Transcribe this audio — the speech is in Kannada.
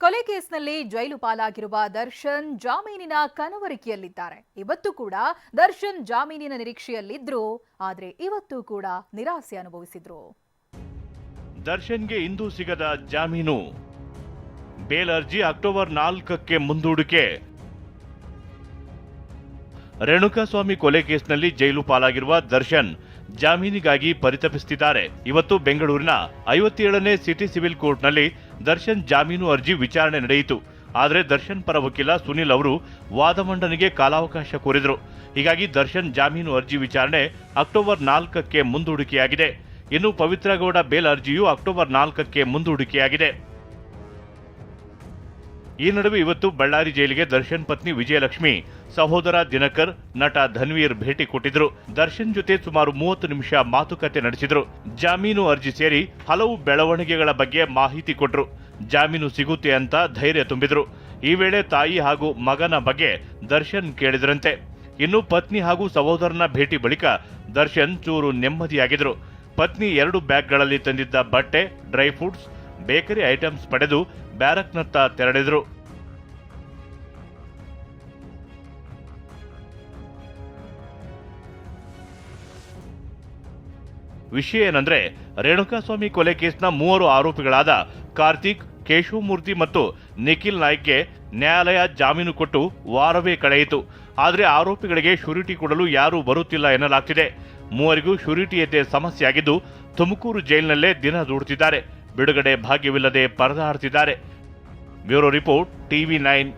ಕೊಲೆ ಕೇಸ್ನಲ್ಲಿ ಜೈಲು ಪಾಲಾಗಿರುವ ದರ್ಶನ್ ಜಾಮೀನಿನ ಕನವರಿಕೆಯಲ್ಲಿದ್ದಾರೆ. ಇವತ್ತು ಕೂಡ ದರ್ಶನ್ ಜಾಮೀನಿನ ನಿರೀಕ್ಷೆಯಲ್ಲಿದ್ರು, ಆದರೆ ಇವತ್ತು ಕೂಡ ನಿರಾಸೆ ಅನುಭವಿಸಿದ್ರು. ದರ್ಶನ್ಗೆ ಇಂದು ಸಿಗದ ಜಾಮೀನು. ಬೇಲ್ ಅರ್ಜಿ ಅಕ್ಟೋಬರ್ ನಾಲ್ಕಕ್ಕೆ ಮುಂದೂಡಿಕೆ. ರೇಣುಕಾಸ್ವಾಮಿ ಕೊಲೆ ಕೇಸ್ನಲ್ಲಿ ಜೈಲು ಪಾಲಾಗಿರುವ ದರ್ಶನ್ ಜಾಮೀನಿಗಾಗಿ ಪರಿತಪಿಸುತ್ತಿದ್ದಾರೆ. ಇವತ್ತು ಬೆಂಗಳೂರಿನ ಐವತ್ತೇಳನೇ ಸಿಟಿ ಸಿವಿಲ್ ಕೋರ್ಟ್ನಲ್ಲಿ ದರ್ಶನ್ ಜಾಮೀನು ಅರ್ಜಿ ವಿಚಾರಣೆ ನಡೆಯಿತು. ಆದರೆ ದರ್ಶನ್ ಪರ ವಕೀಲ ಸುನಿಲ್ ಅವರು ವಾದ ಮಂಡನೆಗೆ ಕಾಲಾವಕಾಶ ಕೋರಿದರು. ಹೀಗಾಗಿ ದರ್ಶನ್ ಜಾಮೀನು ಅರ್ಜಿ ವಿಚಾರಣೆ ಅಕ್ಟೋಬರ್ ನಾಲ್ಕಕ್ಕೆ ಮುಂದೂಡಿಕೆಯಾಗಿದೆ. ಇನ್ನು ಪವಿತ್ರಗೌಡ ಬೇಲ್ ಅರ್ಜಿಯು ಅಕ್ಟೋಬರ್ ನಾಲ್ಕಕ್ಕೆ ಮುಂದೂಡಿಕೆಯಾಗಿದೆ. ಈ ನಡುವೆ ಇವತ್ತು ಬಳ್ಳಾರಿ ಜೈಲಿಗೆ ದರ್ಶನ್ ಪತ್ನಿ ವಿಜಯಲಕ್ಷ್ಮಿ, ಸಹೋದರ ದಿನಕರ್, ನಟ ಧನ್ವೀರ್ ಭೇಟಿ ಕೊಟ್ಟಿದ್ರು. ದರ್ಶನ್ ಜೊತೆ ಸುಮಾರು ಮೂವತ್ತು ನಿಮಿಷ ಮಾತುಕತೆ ನಡೆಸಿದ್ರು. ಜಾಮೀನು ಅರ್ಜಿ ಸೇರಿ ಹಲವು ಬೆಳವಣಿಗೆಗಳ ಬಗ್ಗೆ ಮಾಹಿತಿ ಕೊಟ್ರು. ಜಾಮೀನು ಸಿಗುತ್ತೆ ಅಂತ ಧೈರ್ಯ ತುಂಬಿದ್ರು. ಈ ವೇಳೆ ತಾಯಿ ಹಾಗೂ ಮಗನ ಬಗ್ಗೆ ದರ್ಶನ್ ಕೇಳಿದ್ರಂತೆ. ಇನ್ನು ಪತ್ನಿ ಹಾಗೂ ಸಹೋದರನ ಭೇಟಿ ಬಳಿಕ ದರ್ಶನ್ ಚೂರು ನೆಮ್ಮದಿಯಾಗಿದ್ರು. ಪತ್ನಿ ಎರಡು ಬ್ಯಾಗ್ಗಳಲ್ಲಿ ತಂದಿದ್ದ ಬಟ್ಟೆ, ಡ್ರೈ ಫ್ರೂಟ್ಸ್ ಬೇಕರಿ ಐಟಮ್ಸ್ ಪಡೆದು ಬ್ಯಾರಕ್ನತ್ತ ತೆರಳಿದರು. ವಿಷಯ ಏನಂದ್ರೆ, ರೇಣುಕಾಸ್ವಾಮಿ ಕೊಲೆ ಕೇಸ್ನ ಮೂವರು ಆರೋಪಿಗಳಾದ ಕಾರ್ತಿಕ್, ಕೇಶವಮೂರ್ತಿ ಮತ್ತು ನಿಖಿಲ್ ನಾಯ್ಕ್ಗೆ ನ್ಯಾಯಾಲಯ ಜಾಮೀನು ಕೊಟ್ಟು ವಾರವೇ ಕಳೆಯಿತು. ಆದರೆ ಆರೋಪಿಗಳಿಗೆ ಶ್ಯೂರಿಟಿ ಕೊಡಲು ಯಾರೂ ಬರುತ್ತಿಲ್ಲ ಎನ್ನಲಾಗ್ತಿದೆ. ಮೂವರಿಗೂ ಶೂರಿಟಿಯತೆ ಸಮಸ್ಯೆಯಾಗಿದ್ದು, ತುಮಕೂರು ಜೈಲಿನಲ್ಲೇ ದಿನ ದೂಡುತ್ತಿದ್ದಾರೆ ಬಿಡುಗಡೆ ಭಾಗ್ಯವಿಲ್ಲದೆ ಪರದಾಡ್ತಿದ್ದಾರೆ ಬ್ಯೂರೋ ರಿಪೋರ್ಟ್ ಟಿವಿ ನೈನ್